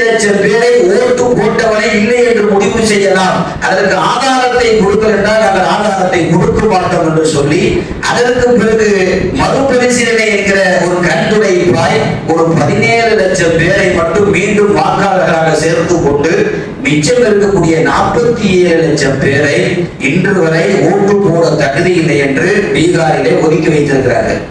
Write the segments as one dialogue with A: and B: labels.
A: லட்சம் பேரை ஓட்டு போட்டவனை இல்லை என்று முடிவு செய்யலாம். அதற்கு ஆதாரத்தை கொடுக்கல் என்றால் நாங்கள் ஆதாரத்தை கொடுக்க மாட்டோம் என்று சொல்லி அதற்கு பிறகு மறுபரிசீலனை என்கிற ஒரு கண்துடைப்பாய் ஒரு பதினேழு லட்சம் பேரை மட்டும் மீண்டும் வாக்காளர்களாக சேர்த்து கொண்டு மிச்சம் இருக்கக்கூடிய நாற்பத்தி ஏழு லட்சம் பேரை இன்று வரை ஓட்டு போட தகுதி இல்லை என்று பீகாரிலே ஒதுக்கி வைத்திருக்கிறார்கள்.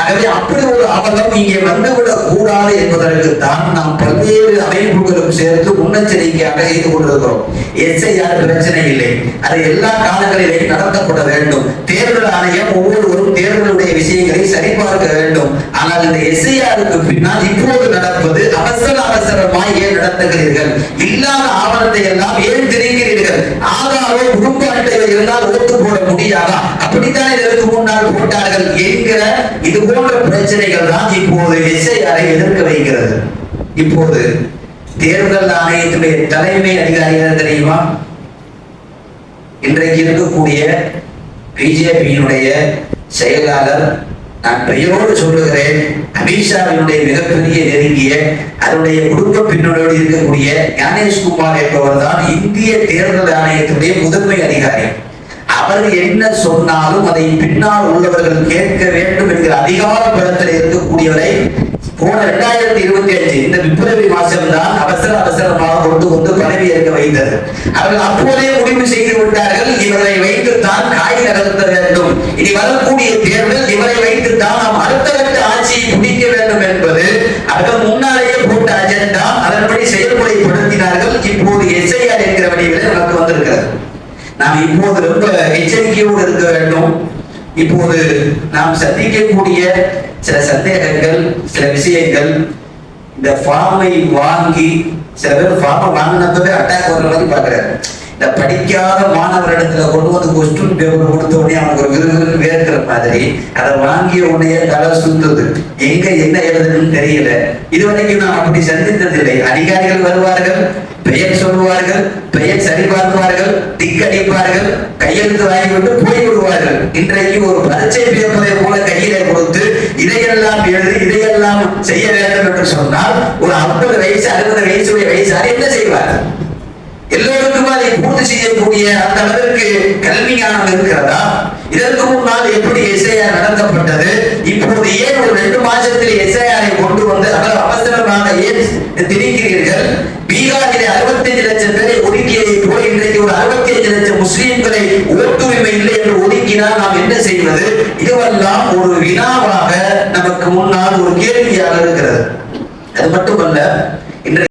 A: ஆகவே அப்படி ஒரு அவலம் இங்கே வந்துவிடக் கூடாது என்பதற்கு தான் நாம் பல்வேறு அமைப்புகளும் சேர்த்து முன்னெச்சரிக்கையாக செய்து கொண்டிருக்கிறோம். எஸ்ஐஆர் பிரச்சனை இல்லை. அது எல்லா காலங்களிலேயும் நடத்தப்பட வேண்டும். தேர்தல் ஆணையம் ஒவ்வொருவரும் தேர்தலுடைய விஷயங்களை சரிபார்க்க வேண்டும். ஆனால் இந்த எஸ்ஐஆருக்கு பின்னால் இப்போது நடப்பது அவசர அவசரமாய் ஏன் நடத்துகிறீர்கள்? இல்லாத ஆவணத்தை எல்லாம் ஏன் திரைக்கிறீர்கள் ஆதாரோ குடும்ப அட்டையோ இருந்தால் ஓட்டு போட முடியாதா? அப்படித்தான் இதற்கு முன்னால் போட்டார்கள் என்கிற இது போன்ற பிரச்சனைகள் தான் இப்போது எஸ்ஐஆரை எதிர்க்க வைக்கிறது. இப்போது தேர்தல் ஆணையத்துடைய தலைமை அதிகாரி தெரியுமா? இன்றைக்கு இருக்கக்கூடிய பிஜேபியினுடைய செயலாளர் நான் பெயரோடு சொல்லுகிறேன். அமித்ஷாவினுடைய மிகப்பெரிய நெருங்கிய அதனுடைய குடும்ப பின்னணியோடு இருக்கக்கூடிய ஞானேஷ்குமார் என்பவர் தான் இந்திய தேர்தல் ஆணையத்தினுடைய முதன்மை அதிகாரி. அவர் என்ன சொன்னாலும் அதை பின்னால் உள்ளவர்கள் கேட்க வேண்டும் என்கிற அதிகார பலத்தில் இருக்கக்கூடியவரை போன இரண்டாயிரத்தி இருபத்தி அஞ்சு இந்த பிப்ரவரி மாசம் தான் அவசர அவசரமாக கொண்டு வந்து பதவி ஏற்க வைத்தது. அவர்கள் அப்போதே முடிவு செய்து விட்டார்கள் இவரை வைத்துத்தான் காய் நகர்த்த வேண்டும். இனி வரக்கூடிய இப்போது ரொம்ப எச்சரிக்கையோடு இருக்க வேண்டும். இப்போது நாம் சந்திக்கக்கூடிய சில சந்தேகங்கள் சில விஷயங்கள் இந்த ஃபார்மை வாங்கி சில பேர் ஃபார்மை வாங்கினப்பவே அட்டாக் வர்ற மாதிரி பாக்குறாரு இந்த படிக்காத மாணவரிடத்துல கொண்டு வந்து கொஸ்டின் பேப்பர் கொடுத்த உடனே அவனுக்கு ஒரு விறுவிறு வேர்க்கிற மாதிரி அதை வாங்கிய உடனே தலை சுத்துது. எங்க என்ன எழுதுன்னு தெரியல. இதுவரைக்கும் நான் அப்படி சந்தித்ததில்லை. அதிகாரிகள் வருவார்கள் பெயர் சொல்லுவார்கள் பெயர் சரிபார்ப்பார்கள் திக்கடிப்பார்கள் கையெழுத்து வாங்கிவிட்டு போய்விடுவார்கள். இன்றைக்கு ஒரு பரீட்சை பேப்பரை போல கையிலே கொடுத்து இதையெல்லாம் எழுதி இதையெல்லாம் செய்ய வேண்டும் என்று சொன்னால் ஒரு ஐம்பது வயசு அறுபது வயசுடைய வயசார் என்ன செய்வார்? எல்லோருக்கும் அதை பூர்த்தி செய்யக்கூடிய அந்த அளவிற்கு கல்வி ஞானம் இருக்கிறதா? இதற்கு முன்னால் எப்படி எஸ்ஐஆர் நடத்தப்பட்டது? இப்போது ஏன் ஒரு ரெண்டு மாசத்தில் எஸ்ஐஆரை கொண்டு வந்து அவர் அவசர ஏன் திணிக்கிறீர்கள் பீகாரிலே அறுபத்தஞ்சு லட்சம் பேரை ஒதுக்கியதை போல இன்றைக்கு ஒரு அறுபத்தி லட்சம் முஸ்லிம்களை ஓட்டுரிமை இல்லை என்று ஒதுக்கினால் நாம் என்ன செய்வது இதுவெல்லாம் ஒரு வினாவாக நமக்கு முன்னால் ஒரு கேள்வியாக இருக்கிறது. அது மட்டுமல்ல